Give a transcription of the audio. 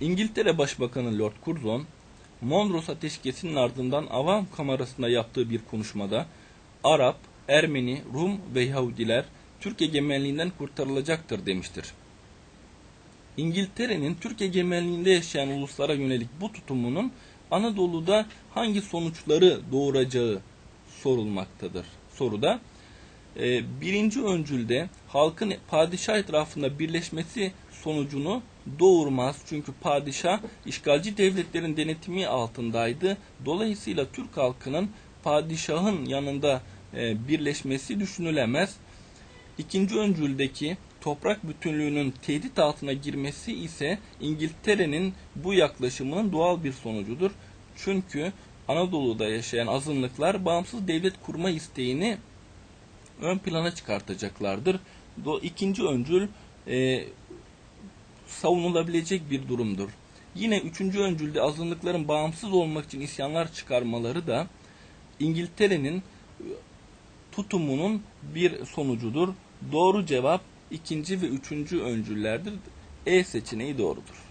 İngiltere Başbakanı Lord Curzon, Mondros Ateşkesi'nin ardından Avam Kamerası'nda yaptığı bir konuşmada Arap, Ermeni, Rum ve Yahudiler Türk egemenliğinden kurtarılacaktır demiştir. İngiltere'nin Türk egemenliğinde yaşayan uluslara yönelik bu tutumunun Anadolu'da hangi sonuçları doğuracağı sorulmaktadır. Soruda e, birinci öncülde halkın padişah etrafında birleşmesi sonucunu doğurmaz. Çünkü padişah işgalci devletlerin denetimi altındaydı. Dolayısıyla Türk halkının padişahın yanında e, birleşmesi düşünülemez. İkinci öncüldeki toprak bütünlüğünün tehdit altına girmesi ise İngiltere'nin bu yaklaşımının doğal bir sonucudur. Çünkü Anadolu'da yaşayan azınlıklar bağımsız devlet kurma isteğini ön plana çıkartacaklardır. Do ikinci öncül e, savunulabilecek bir durumdur. Yine üçüncü öncülde azınlıkların bağımsız olmak için isyanlar çıkarmaları da İngiltere'nin tutumunun bir sonucudur. Doğru cevap ikinci ve üçüncü öncüllerdir. E seçeneği doğrudur.